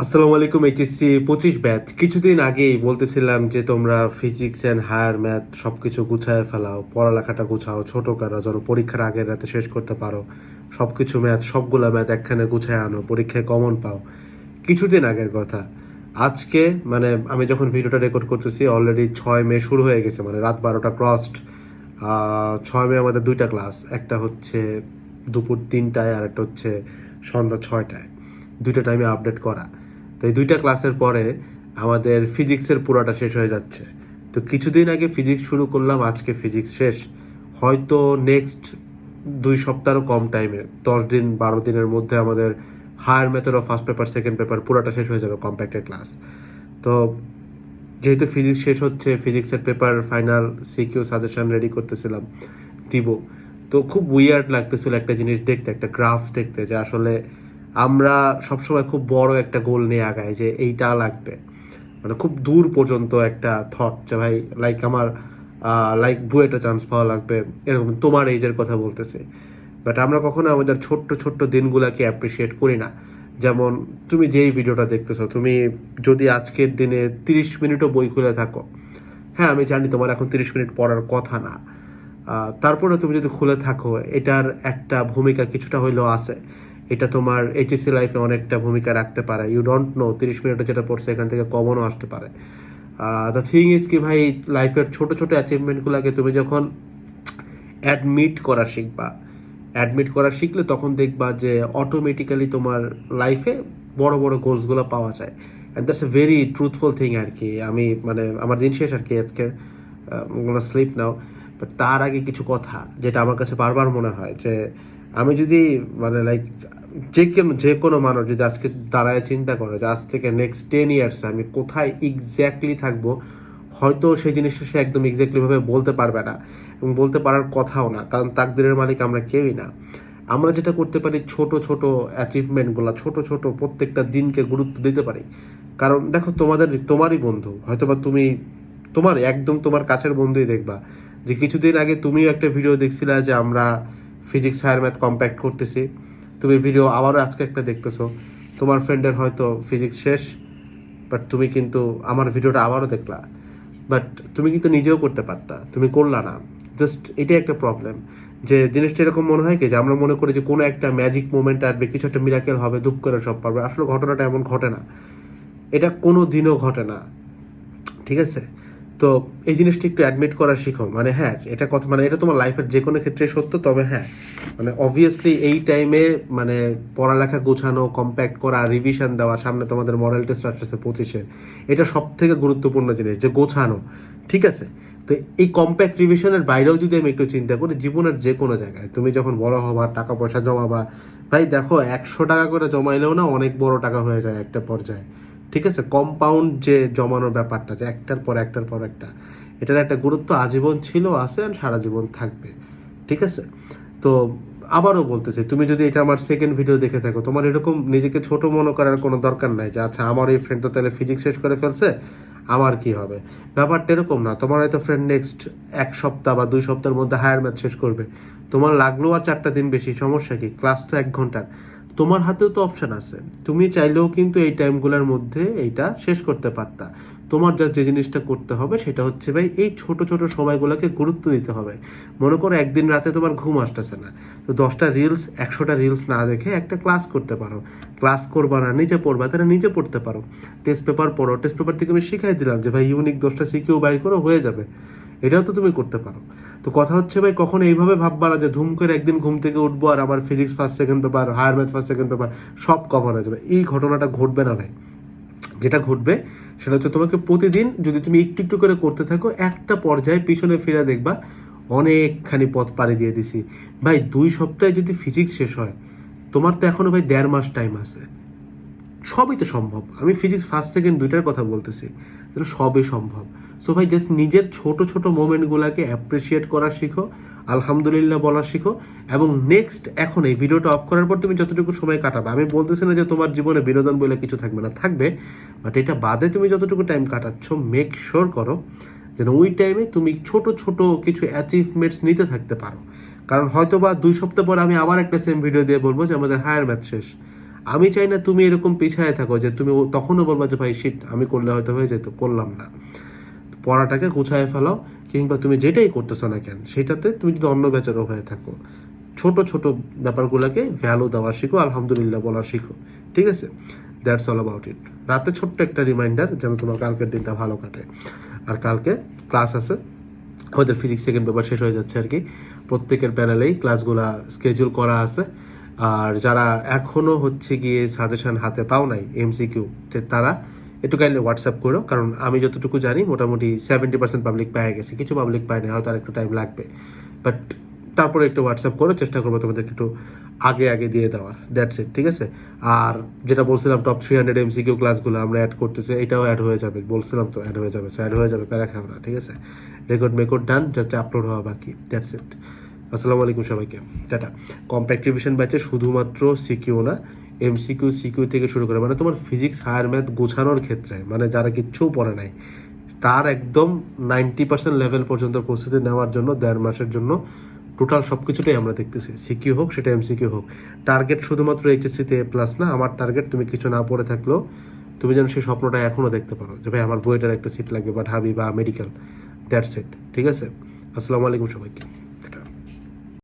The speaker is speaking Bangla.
আসসালামু আলাইকুম এইচএসসি পঁচিশ ব্যাচ। কিছুদিন আগেই বলতেছিলাম যে তোমরা ফিজিক্স অ্যান্ড হায়ার ম্যাথ সব কিছু গুছায় ফেলাও, পড়ালেখাটা গুছাও, ছোট কারও, যেন পরীক্ষার আগের রাতে শেষ করতে পারো। সব কিছু ম্যাথ সবগুলা ম্যাথ একখানে গুছায় আনো, পরীক্ষায় কমন পাও। কিছুদিন আগের কথা। আজকে মানে আমি যখন ভিডিওটা রেকর্ড করতেছি অলরেডি ছয় মে শুরু হয়ে গেছে মানে রাত বারোটা ক্রসড ছয় মে আমাদের দুইটা ক্লাস একটা হচ্ছে দুপুর তিনটায় আর একটা হচ্ছে সন্ধ্যা ছয়টায়। দুইটা টাইমে আপডেট করা। তো এই দুইটা ক্লাসের পরে আমাদের ফিজিক্সের পুরোটা শেষ হয়ে যাচ্ছে। তো কিছুদিন আগে ফিজিক্স শুরু করলাম, আজকে ফিজিক্স শেষ। হয়তো নেক্সট দুই সপ্তাহও কম টাইমে দশ দিন, বারো দিনের মধ্যে আমাদের higher method of first paper second paper পুরোটা শেষ হয়ে যাবে কম্প্যাক্টের ক্লাস তো যেহেতু ফিজিক্স শেষ হচ্ছে, ফিজিক্সের paper final CQ suggestion ready করতেছিলাম, দিব। তো খুব উইয়ার্ড লাগতেছিল একটা জিনিস দেখতে, একটা গ্রাফ দেখতে যে আসলে আমরা সবসময় খুব বড় একটা গোল নিয়ে আগাই যে এইটা লাগবে। মানে খুব দূর পর্যন্ত একটা থট যে ভাই লাইক আমার লাইক বুয়েটা চান্স পাওয়া লাগবে, এরকম তোমার এইজের কথা বলতেছে। বাট আমরা কখনো আমাদের ছোট্ট ছোট্ট দিনগুলোকে অ্যাপ্রিসিয়েট করি না। যেমন তুমি যেই ভিডিওটা দেখতেছো, তুমি যদি আজকের দিনে তিরিশ মিনিটও বই খুলে থাকো হ্যাঁ আমি জানি তোমার এখন তিরিশ মিনিট পড়ার কথা না। তারপরে তুমি যদি খুলে থাকো, এটার একটা ভূমিকা কিছুটা হইলেও আছে। এটা তোমার এইচএসসি লাইফে অনেকটা ভূমিকা রাখতে পারে। ইউ ডোন্ট নো তিরিশ মিনিটে যেটা পড়ছে, এখান থেকে কমনও আসতে পারে। দ্য থিং ইজ কি ভাই লাইফের ছোট ছোট অ্যাচিভমেন্টগুলোকে তুমি যখন অ্যাডমিট করা শিখবা অ্যাডমিট করা শিখলে তখন দেখবা যে অটোমেটিক্যালি তোমার লাইফে বড় বড় গোলসগুলো পাওয়া যায়। And that's a very truthful thing আর কি আমি মানে আমার দিন শেষ আর কি আজকের স্লিপ নাও বাট তার আগে কিছু কথা, যেটা আমার কাছে বারবার মনে হয় যে, আমি যদি মানে লাইক যে কোনো যে কোনো মানুষ যদি আজকে দাঁড়ায় চিন্তা করে যে আজ থেকে নেক্সট টেন ইয়ার্স আমি কোথায় এক্স্যাক্টলি থাকব, হয়তো সেই জিনিসটা সে একদম এক্স্যাক্টলিভাবে বলতে পারবে না এবং বলতে পারার কথাও না। কারণ তাকদিরের মালিক আমরা কেউই না। আমরা যেটা করতে পারি ছোট ছোট অ্যাচিভমেন্টগুলো ছোট ছোট প্রত্যেকটা দিনকে গুরুত্ব দিতে পারি। কারণ দেখো তোমাদের, তোমারই বন্ধু, হয়তোবা তুমি, তোমার, একদম তোমার কাছের বন্ধুই দেখবা। যে কিছুদিন আগে তুমিও একটা ভিডিও দেখছিলে যে আমরা ফিজিক্স হায়ার ম্যাথ কম্প্যাক্ট করতেছি। তুমি ভিডিও আবারও আজকে একটা দেখতেছো। তোমার ফ্রেন্ডের হয়তো ফিজিক্স শেষ বাট তুমি কিন্তু আমার ভিডিওটা আবারও দেখলা। বাট তুমি কিন্তু নিজেও করতে পারতা, তুমি করলা না। জাস্ট এটাই একটা প্রবলেম যে জিনিসটা এরকম মনে হয় কি, যে আমরা মনে করি যে কোনো একটা ম্যাজিক মোমেন্ট আসবে, কিছু একটা মিরাকেল হবে ধূপ করে সব পারবে। আসলে ঘটনাটা এমন ঘটে না। এটা কোনো দিনও ঘটে না। ঠিক আছে? তো এই জিনিসটা একটু অ্যাডমিট করা শিখো। মানে হ্যাঁ এটা কথা মানে এটা তোমার লাইফের যে কোনো ক্ষেত্রে সত্য, তবে হ্যাঁ। মানে অবভিয়াসলি এই টাইমে মানে পড়ালেখা গোছানো কম্প্যাক্ট করা রিভিশন দেওয়া, সামনে তোমাদের মডেল টেস্ট আসতেছে পঁচিশে, এটা সব থেকে গুরুত্বপূর্ণ জিনিস, যে গোছানো। ঠিক আছে? তো এই কম্প্যাক্ট রিভিশনের বাইরেও যদি আমি একটু চিন্তা করি, জীবনের যে কোনো জায়গায়, তুমি যখন বড় হবা টাকা পয়সা জমাবা, ভাই দেখো, একশো টাকা করে জমাইলেও না অনেক বড় টাকা হয়ে যায় একটা পর্যায়ে। ঠিক আছে? কম্পাউন্ড যে জমানোর ব্যাপারটা, যে একটার পর একটার পর একটা, এটার একটা গুরুত্ব আজীবন ছিল, আছে আর সারা জীবন থাকবে। ঠিক আছে? তো আবারও বলতেছি, তুমি যদি এটা আমার সেকেন্ড ভিডিও দেখে থাকো, তোমার এরকম নিজেকে ছোট মনে করার কোনো দরকার নাই যে আচ্ছা আমার এই ফ্রেন্ড তো তাহলে ফিজিক্স শেষ করে ফেলছে, আমার কি হবে? ব্যাপারটা এরকম না, তোমার হয়তো ফ্রেন্ড নেক্সট এক সপ্তাহ বা দুই সপ্তাহের মধ্যে হায়ার ম্যাথ শেষ করবে। তোমার লাগল আর চারটা দিন বেশি, সমস্যা কি? ক্লাস তো এক ঘণ্টার। তোমার হাতেও তো অপশন আছে। তুমি চাইলেও কিন্তু এই টাইমগুলোর মধ্যে এইটা শেষ করতে পারতা। তোমার যা যে জিনিসটা করতে হবে সেটা হচ্ছে ভাই, এই ছোট ছোট সময়গুলোকে গুরুত্ব দিতে হবে। মনে করো একদিন রাতে তোমার ঘুম আসতেছে না। তো দশটা রিলস একশোটা রিলস না দেখে একটা ক্লাস করতে পারো। ক্লাস করবা না, নিজে পড়বা তারা নিজে পড়তে পারো। টেস্ট পেপার পড়ো। টেস্ট পেপার থেকে আমি শিখাই দিলাম যে ভাই ইউনিক দশটা শিখেও বাইর করো, হয়ে যাবে। এটাও তো তুমি করতে পারো। তো কথা হচ্ছে ভাই, কখনো এইভাবে ভাববা না যে ধুম করে একদিন ঘুম থেকে উঠবো আর আমার physics first second paper higher math first second paper সব কভার হয়ে যাবে। এই ঘটনাটা ঘটবে না ভাই। যেটা ঘটবে সেটা হচ্ছে তোমাকে প্রতিদিন যদি তুমি একটু একটু করে করতে থাকো, একটা পর্যায়ে পিছনে ফিরে দেখবা অনেকখানি পথ পাড়ি দিয়ে দিছি। ভাই, দুই সপ্তাহে যদি ফিজিক্স শেষ হয়, তোমার তো এখনও ভাই দেড় মাস টাইম আছে। সবই তো সম্ভব। আমি ফিজিক্স ফার্স্ট সেকেন্ড দুইটার কথা বলতেছি। সবই সম্ভব। সো ভাই জাস্ট নিজের ছোট ছোট মোমেন্টগুলোকে অ্যাপ্রিসিয়েট করা শিখো, আলহামদুলিল্লাহ বলা শিখো, এবং নেক্সট এখন এই ভিডিওটা অফ করার পর তুমি যতটুকু সময় কাটাবে। আমি বলতেছি না যে তোমার জীবনে বিনোদন বলে কিছু থাকবে না, থাকবে বাট এটা বাদে তুমি যতটুকু টাইম কাটাচ্ছ মেক শিওর করো যেন ওই টাইমে তুমি ছোট ছোট কিছু অ্যাচিভমেন্টস নিতে থাকতে পারো। কারণ হয়তো বা দুই সপ্তাহ পর আমি আবার একটা সেম ভিডিও দিয়ে বলব যে আমাদের হায়ার ম্যাথ শেষ। আমি চাই না তুমি এরকম পিছায় থাকো যে তুমি তখনও বলবা যে, ভাই শিট আমি করলে হয়তো হয়ে যেত, করলাম না। পড়াটাকে গুছায় ফেলাও, কিংবা তুমি যেটাই করতেছো না কেন, সেটাতে তুমি যদি অন্য বেচারও হয়ে থাকো। ছোট ছোট ব্যাপারগুলোকে ভ্যালু দেওয়া শিখো, আলহামদুলিল্লাহ বলা শিখো। ঠিক আছে? দ্যাটস অল অ্যাবাউট ইট রাতে ছোট্ট একটা রিমাইন্ডার যেন তোমার কালকের দিনটা ভালো কাটে। আর কালকে ক্লাস আছে আমাদের ফিজিক্স সেকেন্ড পেপার শেষ হয়ে যাচ্ছে আর কি প্রত্যেকের প্যানেলেই ক্লাসগুলো স্কেজুল করা আছে। আর যারা এখনও হচ্ছে গিয়ে সাজেশন হাতে পাও নাই এমসিকিউ তারা একটু কাইন্ডলি হোয়াটসঅ্যাপ করো, কারণ আমি যতটুকু জানি মোটামুটি সেভেন্টি পার্সেন্ট পাবলিক পেয়ে গেছে, কিছু পাবলিক পায় না হয়তো আর একটু টাইম লাগবে। বাট তারপরে একটু হোয়াটসঅ্যাপ করো, চেষ্টা করব তোমাদেরকে একটু আগে আগে দিয়ে দেওয়ার। দ্যাটস ইট ঠিক আছে? আর যেটা বলছিলাম টপ থ্রি হান্ড্রেড এমসিকিউ ক্লাসগুলো আমরা অ্যাড করতেছি, এটাও অ্যাড হয়ে যাবে। বলছিলাম তো অ্যাড হয়ে যাবে সো অ্যাড হয়ে যাবে, প্যারা খাও ঠিক আছে? রেকর্ড মেকর্ড ডান জাস্ট আপলোড হওয়া বাকি দ্যাটস ইট আসসালামু আলাইকুম সবাইকে, টাটা। কম্প্যাক্ট রিভিশন ব্যাচে শুধুমাত্র সিকিউ না এমসিকিউ সিকিউ থেকে শুরু করে মানে তোমার ফিজিক্স হায়ার ম্যাথ গোছানোর ক্ষেত্রে মানে যারা কিচ্ছু পড়ে নাই, তার একদম নাইনটি পার্সেন্ট লেভেল পর্যন্ত প্রস্তুতি নেওয়ার জন্য, দেড় মাসের জন্য টোটাল সব কিছুটাই আমরা দেখতেছি। সিকিউ হোক, সেটা এমসিকিউ হোক। টার্গেট শুধুমাত্র এইচএসসিতে এ প্লাস না, আমার টার্গেট তুমি কিছু না পড়ে থাকলেও, তুমি যেন সেই স্বপ্নটা এখনও দেখতে পারো যে, ভাই, আমার বইটার একটা সিট লাগবে বা ঢাবি বা মেডিকেল দ্যাটস ইট ঠিক আছে? আসসালামু আলাইকুম সবাইকে।